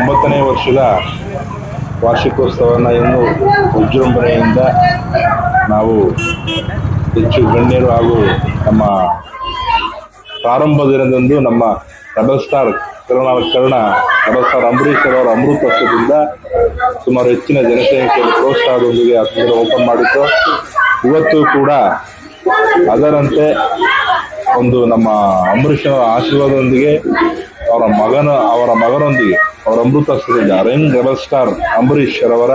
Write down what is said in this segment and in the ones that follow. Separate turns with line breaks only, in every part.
ವರ್ಷದ ವಾರ್ಷಿಕೋತ್ಸವವನ್ನು ಇನ್ನು ವಿಜೃಂಭಣೆಯಿಂದ ನಾವು ಹೆಚ್ಚು ಗಣ್ಯರು ಹಾಗೂ ನಮ್ಮ ಪ್ರಾರಂಭ ದಿನದಂದು ನಮ್ಮ ಡಬಲ್ ಸ್ಟಾರ್ ಕರುಣಾಲ ಕರ್ಣ ಡಬಲ್ ಸ್ಟಾರ್ ಅಂಬರೀಷ್ ಅವರ ಅಮೃತತ್ವದಿಂದ ಸುಮಾರು ಹೆಚ್ಚಿನ ಜನಸಂಖ್ಯೆಯಲ್ಲಿ ಪ್ರೋತ್ಸಾಹದೊಂದಿಗೆ ಅದನ್ನು ಓಪನ್ ಮಾಡಿತ್ತು ಇವತ್ತು ಕೂಡ ಅದರಂತೆ ಒಂದು ನಮ್ಮ ಅಂಬರೀಷನ ಆಶೀರ್ವಾದದೊಂದಿಗೆ ಅವರ ಮಗನ, ಅವರ ಮಗನೊಂದಿಗೆ ಅವರ ಅಮೃತತ್ವದಿಂದ ರಿಂಗ್ ರೆಬಲ್ ಸ್ಟಾರ್ ಅಂಬರೀಶ್ ರವರ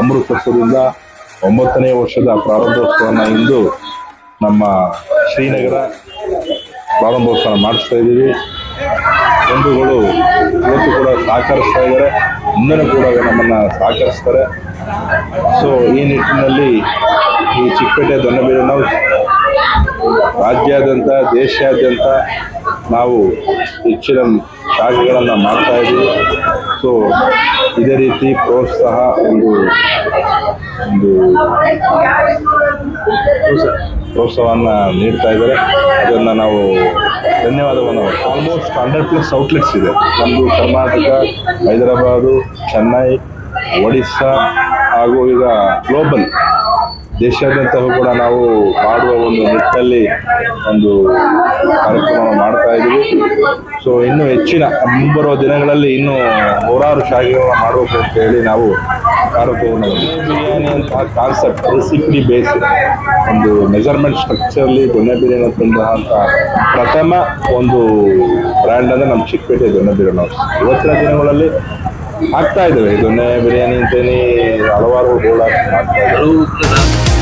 ಅಮೃತತ್ವದಿಂದ ಒಂಬತ್ತನೇ ವರ್ಷದ ಪ್ರಾರಂಭೋತ್ಸವನ್ನ ಇಂದು ನಮ್ಮ ಶ್ರೀನಗರ ಪ್ರಾರಂಭೋತ್ಸವ ಮಾಡಿಸ್ತಾ ಇದ್ದೀವಿ. ಬಂಧುಗಳು ಇವತ್ತು ಕೂಡ ಸಹಕರಿಸ್ತಾ ಇದ್ದಾರೆ. ಮುಂದೆನೂ ಕೂಡ ನಮ್ಮನ್ನು ಸಹಕರಿಸ್ತಾರೆ. ಸೊ ಈ ನಿಟ್ಟಿನಲ್ಲಿ ಈ ಚಿಕ್ಕಪೇಟೆ ದೊಣ್ಣಬೀರು ನಾವು ರಾಜ್ಯಾದ್ಯಂತ, ದೇಶಾದ್ಯಂತ ನಾವು ಹೆಚ್ಚಿನ ಶಾಖೆಗಳನ್ನು ಮಾಡ್ತಾ ಇದ್ದೀವಿ. ಸೊ, ಇದೇ ರೀತಿ ಪ್ರೋತ್ಸಾಹ ಒಂದು ಒಂದು ಪ್ರೋತ್ಸಾಹವನ್ನು ನೀಡ್ತಾ ಇದ್ದಾರೆ. ಅದನ್ನು ನಾವು ಧನ್ಯವಾದವನ್ನು ಆಲ್ಮೋಸ್ಟ್ ಹಂಡ್ರೆಡ್ ಪ್ಲಸ್ ಔಟ್ಲೆಟ್ಸ್ ಇದೆ. ನಮ್ಮದು ಕರ್ನಾಟಕ, ಹೈದರಾಬಾದು, ಚೆನ್ನೈ, ಒಡಿಸ್ಸಾ, ಹಾಗೂ ಈಗ ಗ್ಲೋಬಲ್ ದೇಶಾದ್ಯಂತ ಕೂಡ ನಾವು ಮಾಡುವ ಒಂದು ನಿಟ್ಟಿನಲ್ಲಿ ಒಂದು ಸೊ ಇನ್ನು ಹೆಚ್ಚಿನ ಮುಂಬರುವ ದಿನಗಳಲ್ಲಿ ಇನ್ನೂ ನೂರಾರು ಶಾಹಿಗಳನ್ನು ಮಾಡಬೇಕು ಅಂತ ಹೇಳಿ ನಾವು ಬಿರಿಯಾನಿ ಅಂತ ಕಾನ್ಸೆಪ್ಟ್ ರೆಸಿಪಿ ಬೇಸ್ ಒಂದು ಮೆಜರ್ಮೆಂಟ್ ಸ್ಟ್ರಕ್ಚರ್ಲಿ ದೊಣ್ಣೆ ಬಿರಿಯಾನಿ ತಂದಂಥ ಪ್ರಥಮ ಒಂದು ಬ್ರ್ಯಾಂಡ್ ಅಂದರೆ ನಮ್ಮ ಚಿಕ್ಕಪೇಟೆ ದೊಣ್ಣೆ ಬಿರಿಯಾನಿ ಹೌಸ್ ಇವತ್ತಿನ ದಿನಗಳಲ್ಲಿ ಆಗ್ತಾ ಇದ್ದಾವೆ ದೊಣ್ಣೆ ಬಿರಿಯಾನಿ ಅಂತೇಳಿ ಹಲವಾರು ಹಾಕಿ ಮಾಡ್ತಾ ಇದ್ದಾರೆ